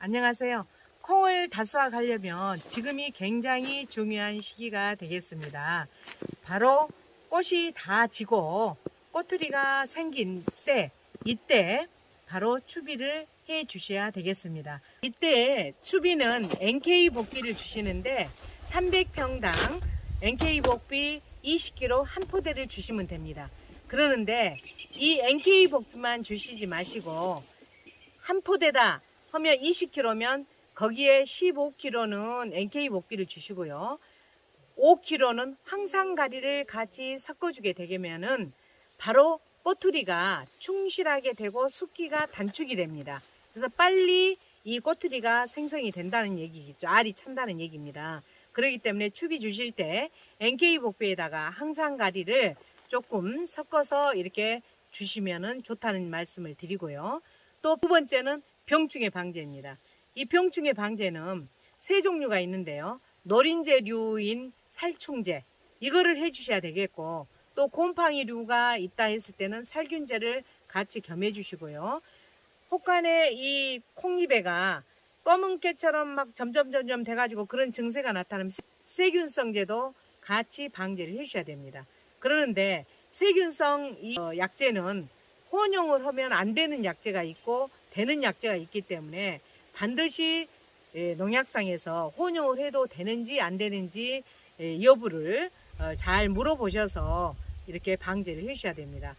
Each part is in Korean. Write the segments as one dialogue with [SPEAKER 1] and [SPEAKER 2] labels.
[SPEAKER 1] 안녕하세요. 콩을 다수확하려면 지금이 굉장히 중요한 시기가 되겠습니다. 바로 꽃이 다 지고 꼬투리가 생긴 때, 이때 바로 추비를 해 주셔야 되겠습니다. 이때 추비는 NK 복비를 주시는데 300평당 NK 복비 20kg 한 포대를 주시면 됩니다. 그러는데 이 NK 복비만 주시지 마시고 한 포대다 하면 20kg면 거기에 15kg는 NK 복비를 주시고요. 5kg는 황산가리를 같이 섞어주게 되면은 바로 꼬투리가 충실하게 되고 숫기가 단축이 됩니다. 그래서 빨리 이 꼬투리가 생성이 된다는 얘기겠죠. 알이 찬다는 얘기입니다. 그렇기 때문에 추비 주실 때 NK 복비에다가 항산가리를 조금 섞어서 이렇게 주시면은 좋다는 말씀을 드리고요. 또 두 번째는 병충해 방제입니다. 이 병충해 방제는 세 종류가 있는데요. 노린재류인 살충제 이거를 해주셔야 되겠고 또 곰팡이류가 있다 했을 때는 살균제를 같이 겸해 주시고요. 혹간에 이 콩잎에가 검은 깨처럼 막 점점 점점 돼가지고 그런 증세가 나타나면 세- 세균성제도 같이 방제를 해주셔야 됩니다. 그러는데 세균성 이 어, 약제는 혼용을 하면 안 되는 약제가 있고 되는 약제가 있기 때문에 반드시 예, 농약상에서 혼용을 해도 되는지 안 되는지 예, 여부를 어, 잘 물어보셔서 이렇게 방제를 해주셔야 됩니다.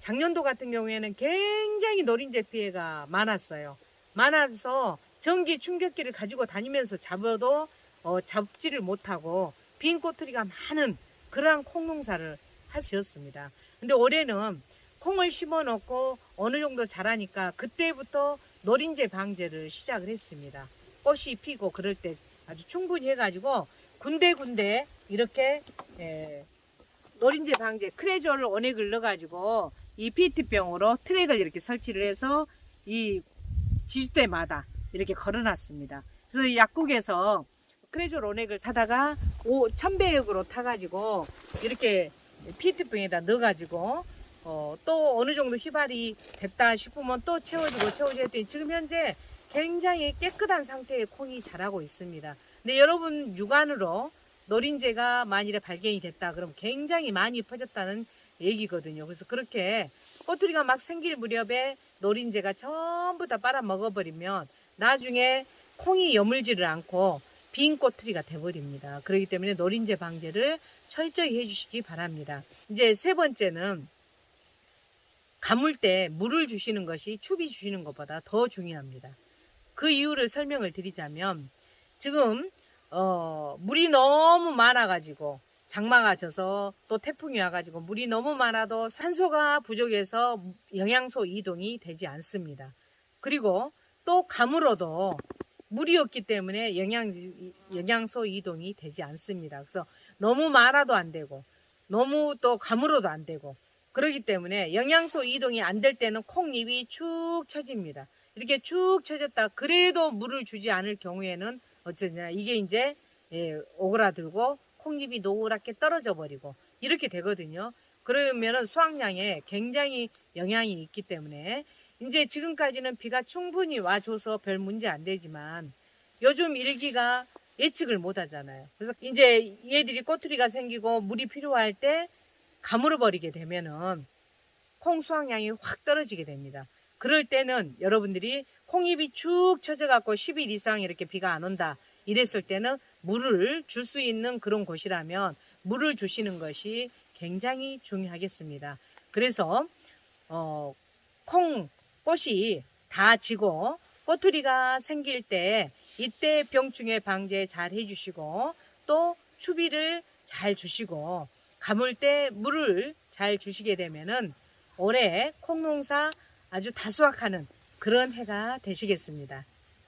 [SPEAKER 1] 작년도 같은 경우에는 굉장히 노린재 피해가 많았어요. 많아서 전기 충격기를 가지고 다니면서 잡아도 어, 잡지를 못하고 빈 꼬투리가 많은 그러한 콩농사를 있었습니다. 근데 올해는 콩을 심어 놓고 어느 정도 자라니까 그때부터 노린재 방제를 시작을 했습니다. 꽃이 피고 그럴 때 아주 충분히 해가지고 군데군데 이렇게 에, 노린재 방제 크레졸 원액을 넣어가지고 이 PET병으로 트랙을 이렇게 설치를 해서 이 지주대마다 이렇게 걸어놨습니다. 그래서 이 약국에서 크레졸 원액을 사다가 오, 천배역으로 타가지고 이렇게 PET병에다 넣어가지고 어, 또 어느 정도 휘발이 됐다 싶으면 또 채워주고 채워주고 했더니 지금 현재 굉장히 깨끗한 상태의 콩이 자라고 있습니다. 근데 여러분 육안으로 노린재가 만일에 발견이 됐다 그럼 굉장히 많이 퍼졌다는 얘기거든요. 그래서 그렇게 꼬투리가 막 생길 무렵에 노린재가 전부 다 빨아 먹어버리면 나중에 콩이 여물지를 않고 빈 꼬투리가 돼버립니다. 그렇기 때문에 노린재 방제를 철저히 해주시기 바랍니다. 이제 세 번째는 가물 때 물을 주시는 것이 추비 주시는 것보다 더 중요합니다. 그 이유를 설명을 드리자면 지금 어, 물이 너무 많아가지고 장마가 져서 또 태풍이 와가지고 물이 너무 많아도 산소가 부족해서 영양소 이동이 되지 않습니다. 그리고 또 가물어도 물이 없기 때문에 영양, 영양소 이동이 되지 않습니다. 그래서 너무 많아도 안 되고 너무 또 가물어도 안 되고 그렇기 때문에 영양소 이동이 안 될 때는 콩잎이 축 처집니다. 이렇게 축 처졌다 그래도 물을 주지 않을 경우에는 어쩌냐 이게 이제 예, 오그라들고 콩잎이 노랗게 떨어져 버리고 이렇게 되거든요. 그러면은 수확량에 굉장히 영향이 있기 때문에 이제 지금까지는 비가 충분히 와줘서 별 문제 안 되지만 요즘 일기가 예측을 못 하잖아요. 그래서 이제 얘들이 꼬투리가 생기고 물이 필요할 때 가물어 버리게 되면은 콩 수확량이 확 떨어지게 됩니다. 그럴 때는 여러분들이 콩잎이 축 처져 갖고 10일 이상 이렇게 비가 안 온다. 이랬을 때는 물을 줄 수 있는 그런 곳이라면 물을 주시는 것이 굉장히 중요하겠습니다. 그래서 어, 콩 꽃이 다 지고 꼬투리가 생길 때 이때 병충해 방제 잘 해주시고 또 추비를 잘 주시고 가물 때 물을 잘 주시게 되면은 올해 콩농사 아주 다수확하는 그런 해가 되시겠습니다.